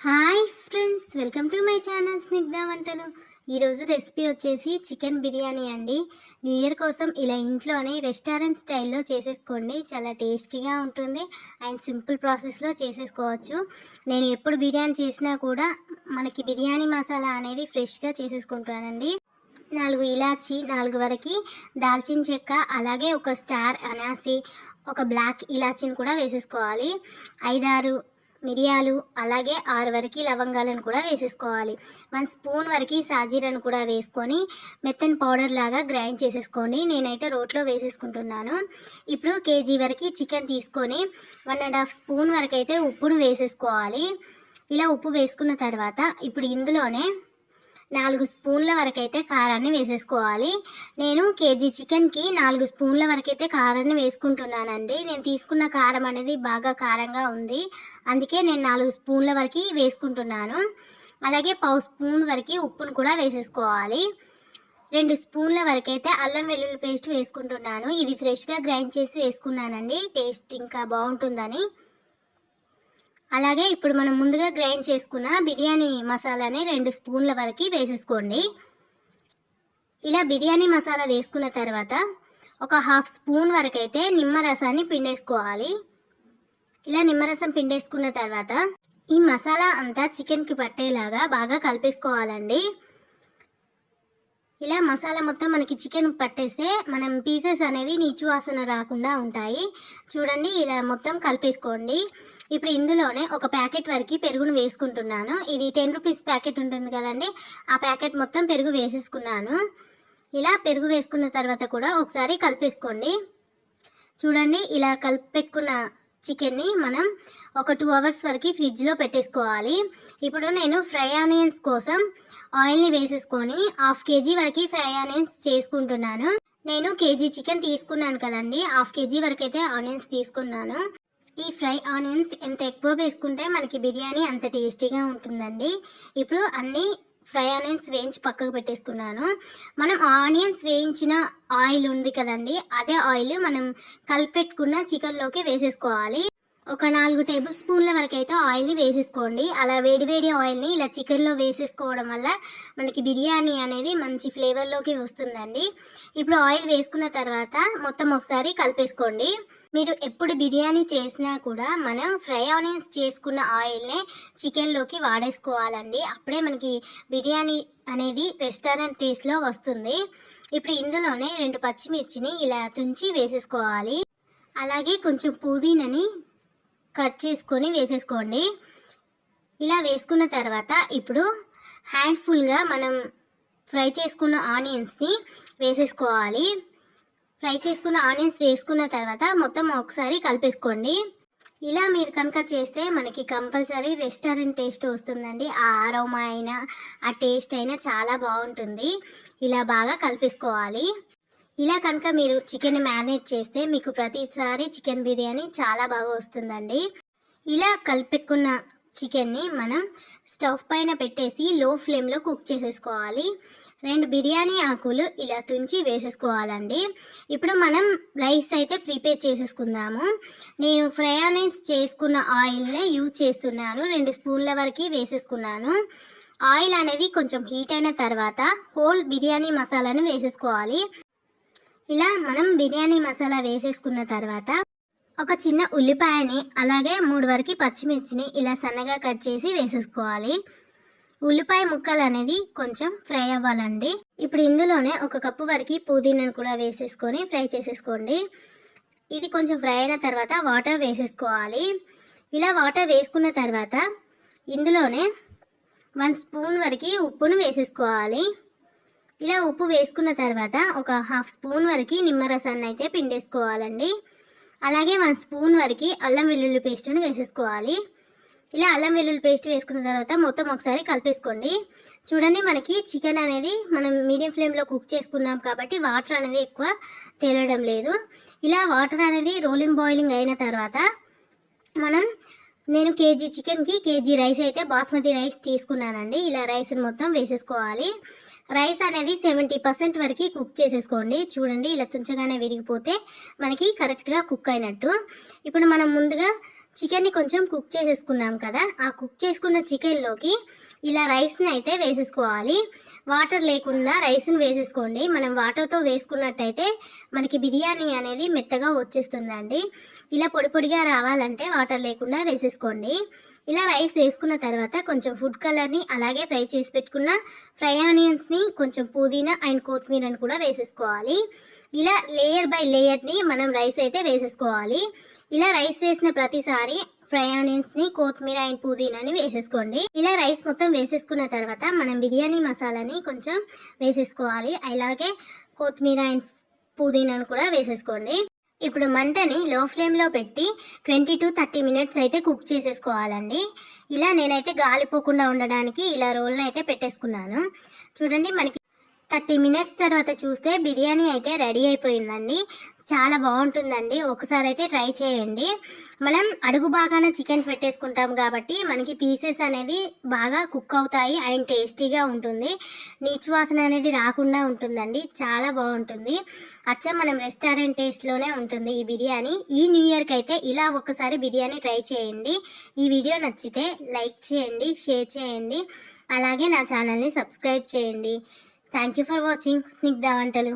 Hi friends welcome to my channel Snigdha వంటలు. ఈరోజు recipe వచ్చేసి చికెన్ బిర్యానీ అండి. న్యూ ఇయర్ కోసం ఇలా ఇంట్లోనే రెస్టారెంట్ స్టైల్లో చేసేసుకోండి. చాలా టేస్టీగా ఉంటుంది అండ్ సింపుల్ ప్రాసెస్లో చేసేసుకోవచ్చు. నేను ఎప్పుడు బిర్యానీ చేసినా కూడా మనకి బిర్యానీ మసాలా అనేది ఫ్రెష్గా చేసేసుకుంటానండి. నాలుగు ఇలాచి నాలుగు వరకు దాల్చిన చెక్క అలాగే ఒక స్టార్ అనాసి ఒక బ్లాక్ ఇలాచీని కూడా వేసేసుకోవాలి. ఐదారు మిరియాలు అలాగే ఆరు వరకు లవంగాలను కూడా వేసేసుకోవాలి. వన్ స్పూన్ వరకు సాజీరను కూడా వేసుకొని మెత్తని పౌడర్ లాగా గ్రైండ్ చేసేసుకొని నేనైతే రోట్లో వేసేసుకుంటున్నాను. ఇప్పుడు కేజీ వరకు చికెన్ తీసుకొని వన్ అండ్ హాఫ్ స్పూన్ వరకు అయితే ఉప్పును వేసేసుకోవాలి. ఇలా ఉప్పు వేసుకున్న తర్వాత ఇప్పుడు ఇందులోనే నాలుగు స్పూన్ల వరకు అయితే కారాన్ని వేసేసుకోవాలి. నేను కేజీ చికెన్కి నాలుగు స్పూన్ల వరకు అయితే కారాన్ని వేసుకుంటున్నానండి. నేను తీసుకున్న కారం అనేది బాగా కారంగా ఉంది. అందుకే నేను నాలుగు స్పూన్ల వరకు వేసుకుంటున్నాను. అలాగే పావు స్పూన్ వరకు ఉప్పును కూడా వేసేసుకోవాలి. రెండు స్పూన్ల వరకు అయితే అల్లం వెల్లుల్లి పేస్ట్ వేసుకుంటున్నాను. ఇది ఫ్రెష్గా గ్రైండ్ చేసి వేసుకున్నానండి. టేస్ట్ ఇంకా బాగుంటుందని. అలాగే ఇప్పుడు మనం ముందుగా గ్రైండ్ చేసుకున్న బిర్యానీ మసాలాని రెండు స్పూన్ల వరకు వేసేసుకోండి. ఇలా బిర్యానీ మసాలా వేసుకున్న తర్వాత ఒక హాఫ్ స్పూన్ వరకు అయితే నిమ్మరసాన్ని పిండేసుకోవాలి. ఇలా నిమ్మరసం పిండేసుకున్న తర్వాత ఈ మసాలా అంతా చికెన్కి పట్టేలాగా బాగా కలిపేసుకోవాలండి. ఇలా మసాలా మొత్తం మనకి చికెన్ పట్టేస్తే మనం పీసెస్ అనేది నీచు వాసన రాకుండా ఉంటాయి. చూడండి ఇలా మొత్తం కలిపేసుకోండి. ఇప్పుడు ఇందులోనే ఒక ప్యాకెట్ వరకు పెరుగును వేసుకుంటున్నాను. ఇది టెన్ రూపీస్ ప్యాకెట్ ఉంటుంది కదండి. ఆ ప్యాకెట్ మొత్తం పెరుగు వేసేసుకున్నాను. ఇలా పెరుగు వేసుకున్న తర్వాత కూడా ఒకసారి కలిపేసుకోండి. చూడండి ఇలా కలిపి పెట్టుకున్న చికెన్ని మనం ఒక టూ అవర్స్ వరకు ఫ్రిడ్జ్లో పెట్టేసుకోవాలి. ఇప్పుడు నేను ఫ్రై ఆనియన్స్ కోసం ఆయిల్ని వేసేసుకొని హాఫ్ కేజీ వరకు ఫ్రై ఆనియన్స్ చేసుకుంటున్నాను. నేను కేజీ చికెన్ తీసుకున్నాను కదండి. హాఫ్ కేజీ వరకు అయితే ఆనియన్స్ తీసుకున్నాను. ఈ ఫ్రై ఆనియన్స్ ఎంత ఎక్కువ వేసుకుంటే మనకి బిర్యానీ అంత టేస్టీగా ఉంటుందండి. ఇప్పుడు అన్నీ ఫ్రై ఆనియన్స్ వేయించి పక్కకు పెట్టేసుకున్నాను. మనం ఆనియన్స్ వేయించిన ఆయిల్ ఉంది కదండి అదే ఆయిల్ మనం కలిపెట్టుకున్న చికెన్లోకి వేసేసుకోవాలి. ఒక నాలుగు టేబుల్ స్పూన్ల వరకు అయితే ఆయిల్ని వేసేసుకోండి. అలా వేడి వేడి ఆయిల్ని ఇలా చికెన్లో వేసేసుకోవడం వల్ల మనకి బిర్యానీ అనేది మంచి ఫ్లేవర్లోకి వస్తుందండి. ఇప్పుడు ఆయిల్ వేసుకున్న తర్వాత మొత్తం ఒకసారి కలిపేసుకోండి. మీరు ఎప్పుడు బిర్యానీ చేసినా కూడా మనం ఫ్రై ఆనియన్స్ చేసుకున్న ఆయిల్నే చికెన్లోకి వాడేసుకోవాలండి. అప్పుడే మనకి బిర్యానీ అనేది రెస్టారెంట్ టేస్ట్లో వస్తుంది. ఇప్పుడు ఇందులోనే రెండు పచ్చిమిర్చిని ఇలా తుంచి వేసేసుకోవాలి. అలాగే కొంచెం పుదీనని కట్ చేసుకొని వేసేసుకోండి. ఇలా వేసుకున్న తర్వాత ఇప్పుడు హ్యాండ్ఫుల్గా మనం ఫ్రై చేసుకున్న ఆనియన్స్ని వేసేసుకోవాలి. ఫ్రై చేసుకున్న ఆనియన్స్ వేసుకున్న తర్వాత మొత్తం ఒకసారి కలిపేసుకోండి. ఇలా మీరు కనుక చేస్తే మనకి కంపల్సరీ రెస్టారెంట్ టేస్ట్ వస్తుందండి. ఆ ఆరోమా అయినా ఆ టేస్ట్ అయినా చాలా బాగుంటుంది. ఇలా బాగా కలిపేసుకోవాలి. ఇలా కనుక మీరు చికెన్ మ్యారినేట్ చేస్తే మీకు ప్రతిసారి చికెన్ బిర్యానీ చాలా బాగా వస్తుందండి. ఇలా కలిపెట్టుకున్న చికెన్ని మనం స్టవ్ పైన పెట్టేసి లో ఫ్లేమ్లో కుక్ చేసేసుకోవాలి. రెండు బిర్యానీ ఆకులు ఇలా తుంచి వేసేసుకోవాలండి. ఇప్పుడు మనం రైస్ అయితే ప్రిపేర్ చేసేసుకుందాము. నేను ఫ్రై ఆనియన్స్ చేసుకున్న ఆయిల్నే యూజ్ చేస్తున్నాను. రెండు స్పూన్ల వరకు వేసేసుకున్నాను. ఆయిల్ అనేది కొంచెం హీట్ అయిన తర్వాత హోల్ బిర్యానీ మసాలాను వేసేసుకోవాలి. ఇలా మనం బిర్యానీ మసాలా వేసేసుకున్న తర్వాత ఒక చిన్న ఉల్లిపాయని అలాగే మూడు వరకు పచ్చిమిర్చిని ఇలా సన్నగా కట్ చేసి వేసేసుకోవాలి. ఉల్లిపాయ ముక్కలు అనేది కొంచెం ఫ్రై అవ్వాలండి. ఇప్పుడు ఇందులోనే ఒక కప్పు వరకు పుదీనాను కూడా వేసేసుకొని ఫ్రై చేసేసుకోండి. ఇది కొంచెం ఫ్రై అయిన తర్వాత వాటర్ వేసేసుకోవాలి. ఇలా వాటర్ వేసుకున్న తర్వాత ఇందులోనే వన్ స్పూన్ వరకు ఉప్పును వేసేసుకోవాలి. ఇలా ఉప్పు వేసుకున్న తర్వాత ఒక హాఫ్ స్పూన్ వరకు నిమ్మరసాన్ని అయితే పిండేసుకోవాలండి. అలాగే వన్ స్పూన్ వరకు అల్లం వెల్లుల్లి పేస్ట్ని వేసేసుకోవాలి. ఇలా అల్లం వెల్లుల్లి పేస్ట్ వేసుకున్న తర్వాత మొత్తం ఒకసారి కలిపేసుకోండి. చూడండి మనకి చికెన్ అనేది మనం మీడియం ఫ్లేమ్లో కుక్ చేసుకున్నాం కాబట్టి వాటర్ అనేది ఎక్కువ తేలడం లేదు. ఇలా వాటర్ అనేది రోలింగ్ బాయిలింగ్ అయిన తర్వాత మనం నేను కేజీ చికెన్కి కేజీ రైస్ అయితే బాస్మతి రైస్ తీసుకున్నానండి. ఇలా రైస్ మొత్తం వేసేసుకోవాలి. రైస్ అనేది సెవెంటీ పర్సెంట్ వరకు కుక్ చేసేసుకోండి. చూడండి ఇలా తుంచగానే విరిగిపోతే మనకి కరెక్ట్గా కుక్ అయినట్టు. ఇప్పుడు మనం ముందుగా చికెన్ని కొంచెం కుక్ చేసేసుకున్నాం కదా. ఆ కుక్ చేసుకున్న చికెన్లోకి ఇలా రైస్ని అయితే వేసేసుకోవాలి. వాటర్ లేకుండా రైస్ని వేసేసుకోండి. మనం వాటర్తో వేసుకున్నట్టయితే మనకి బిర్యానీ అనేది మెత్తగా వచ్చేస్తుందండి. ఇలా పొడి పొడిగా రావాలంటే వాటర్ లేకుండా వేసేసుకోండి. ఇలా రైస్ వేసుకున్న తర్వాత కొంచెం ఫుడ్ కలర్ని అలాగే ఫ్రై చేసి పెట్టుకున్న ఫ్రై ఆనియన్స్ని కొంచెం పుదీనా అండ్ కొత్తిమీరని కూడా వేసేసుకోవాలి. ఇలా లేయర్ బై లేయర్ని మనం రైస్ అయితే వేసేసుకోవాలి. ఇలా రైస్ వేసిన ప్రతిసారి ఫ్రై ఆనియన్స్ని కొత్తిమీర అండ్ పుదీనాని వేసేసుకోండి. ఇలా రైస్ మొత్తం వేసేసుకున్న తర్వాత మనం బిర్యానీ మసాలాని కొంచెం వేసేసుకోవాలి. అలాగే కొత్తిమీర అండ్ పుదీనాను కూడా వేసేసుకోండి. ఇప్పుడు మంటని లో ఫ్లేమ్లో పెట్టి ట్వంటీ టు థర్టీ మినిట్స్ అయితే కుక్ చేసేసుకోవాలండి. ఇలా నేనైతే గాలిపోకుండా ఉండడానికి ఇలా రోల్ని అయితే పెట్టేసుకున్నాను. చూడండి మనకి థర్టీ మినిట్స్ తర్వాత చూస్తే బిర్యానీ అయితే రెడీ అయిపోయిందండి. చాలా బాగుంటుందండి. ఒకసారి అయితే ట్రై చేయండి. మనం అడుగు బాగాన చికెన్ పెట్టేసుకుంటాం కాబట్టి మనకి పీసెస్ అనేది బాగా కుక్ అవుతాయి అండ్ టేస్టీగా ఉంటుంది. నీచు వాసన అనేది రాకుండా ఉంటుందండి. చాలా బాగుంటుంది. అచ్చా మనం రెస్టారెంట్ టేస్ట్లోనే ఉంటుంది ఈ బిర్యానీ. ఈ న్యూ ఇయర్కి అయితే ఇలా ఒకసారి బిర్యానీ ట్రై చేయండి. ఈ వీడియో నచ్చితే లైక్ చేయండి షేర్ చేయండి. అలాగే నా ఛానల్ని సబ్స్క్రైబ్ చేయండి. Thank you for watching Snigdha వంటలు.